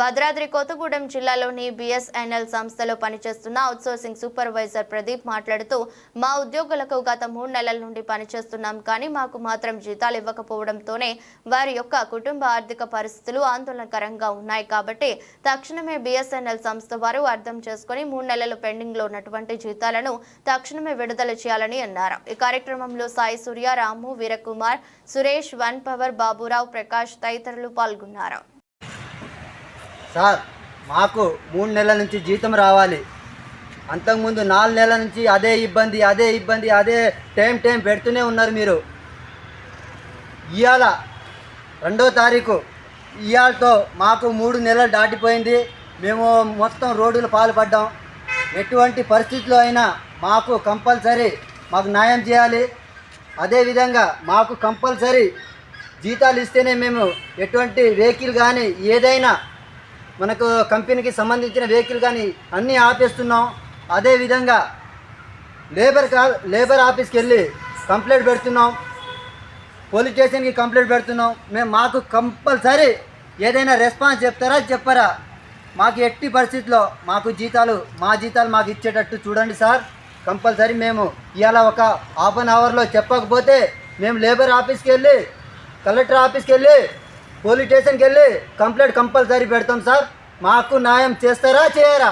భద్రాద్రి కొత్తగూడెం జిల్లాలోని బిఎస్ఎన్ఎల్ సంస్థలో పనిచేస్తున్న అవుట్సోర్సింగ్ సూపర్వైజర్ ప్రదీప్ మాట్లాడుతూ మా ఉద్యోగులకు గత మూడు నెలల నుండి పనిచేస్తున్నాం కానీ మాకు మాత్రం జీతాలు ఇవ్వకపోవడంతోనే వారి యొక్క కుటుంబ ఆర్థిక పరిస్థితులు ఆందోళనకరంగా ఉన్నాయి. కాబట్టి తక్షణమే బిఎస్ఎన్ఎల్ సంస్థ వారు అర్థం చేసుకుని మూడు నెలలు పెండింగ్లో ఉన్నటువంటి జీతాలను తక్షణమే విడుదల చేయాలని అన్నారు. ఈ కార్యక్రమంలో సాయి సూర్య రాము వీరకుమార్ సురేష్ వన్ పవర్ బాబురావు ప్రకాష్ తదితరులు పాల్గొన్నారు. సార్ మాకు మూడు నెలల నుంచి జీతం రావాలి. అంతకుముందు నాలుగు నెలల నుంచి అదే ఇబ్బంది అదే ఇబ్బంది అదే టైం టైం పెడుతూనే ఉన్నారు మీరు. ఇవాళ రెండో తారీఖు ఇవాళతో మాకు మూడు నెలలు దాటిపోయింది. మేము మొత్తం రోడ్డులు పాల్పడ్డాం. ఎటువంటి పరిస్థితిలో అయినా మాకు కంపల్సరీ మాకు న్యాయం చేయాలి. అదేవిధంగా మాకు కంపల్సరీ జీతాలు ఇస్తేనే మేము ఎటువంటి వెహికల్ కానీ ఏదైనా మనకు కంపెనీకి సంబంధించిన వెహికల్ కానీ అన్నీ ఆపేస్తున్నాం. అదేవిధంగా లేబర్ కా లేబర్ ఆఫీస్కి వెళ్ళి కంప్లైంట్ పెడుతున్నాం. పోలీస్ స్టేషన్కి కంప్లైంట్ పెడుతున్నాం. మేము మాకు కంపల్సరీ ఏదైనా రెస్పాన్స్ చెప్తారా చెప్పరా? మాకు ఎట్టి పరిస్థితిలో మాకు జీతాలు మా జీతాలు మాకు ఇచ్చేటట్టు చూడండి సార్. కంపల్సరీ మేము ఇవాళ ఒక హాఫ్ అన్ అవర్లో చెప్పకపోతే మేము లేబర్ ఆఫీస్కి వెళ్ళి కలెక్టర్ ఆఫీస్కి వెళ్ళి పోలీస్ స్టేషన్కి వెళ్ళి కంప్లైంట్ కంపల్సరీ పెడతాం సార్. మాకు న్యాయం చేస్తారా చేయరా?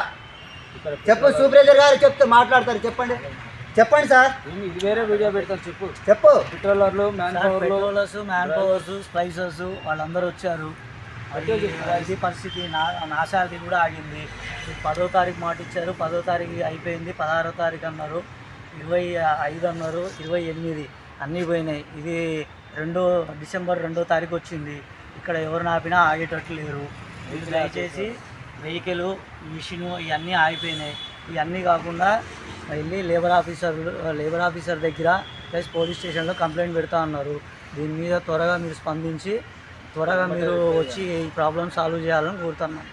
చెప్పు సూపర్వైజర్ గారు చెప్తే మాట్లాడతారు చెప్పండి. చెప్పండి సార్. ఇది వేరే వీడియో పెడతాను చెప్పు. చెప్పు. పెట్రోలర్లు man patrollers man powers spicers వాళ్ళందరూ వచ్చారు. అది ఇది పరిస్థితి నా నా శాలరీ కూడా ఆగింది. పదో తారీఖు మాట ఇచ్చారు. పదో తారీఖు అయిపోయింది. పదహారో తారీఖు అన్నారు. ఇరవై ఐదు అన్నారు. ఇరవై ఎనిమిది. అన్నీ పోయినాయి. ఇది రెండో డిసెంబర్ రెండో తారీఖు వచ్చింది. ఇక్కడ ఎవరు ఆపినా ఆగేటట్టు లేరు. దయచేసి వెహికల్ మిషన్ ఇవన్నీ ఆగిపోయినాయి. ఇవన్నీ కాకుండా వెళ్ళి లేబర్ ఆఫీసర్ లేబర్ ఆఫీసర్ దగ్గర ప్లస్ పోలీస్ స్టేషన్లో కంప్లైంట్ పెడతా ఉన్నారు దీని మీద త్వరగా మీరు స్పందించి త్వరగా మీరు వచ్చి ఈ ప్రాబ్లమ్ సాల్వ్ చేయాలని కోరుతున్నాను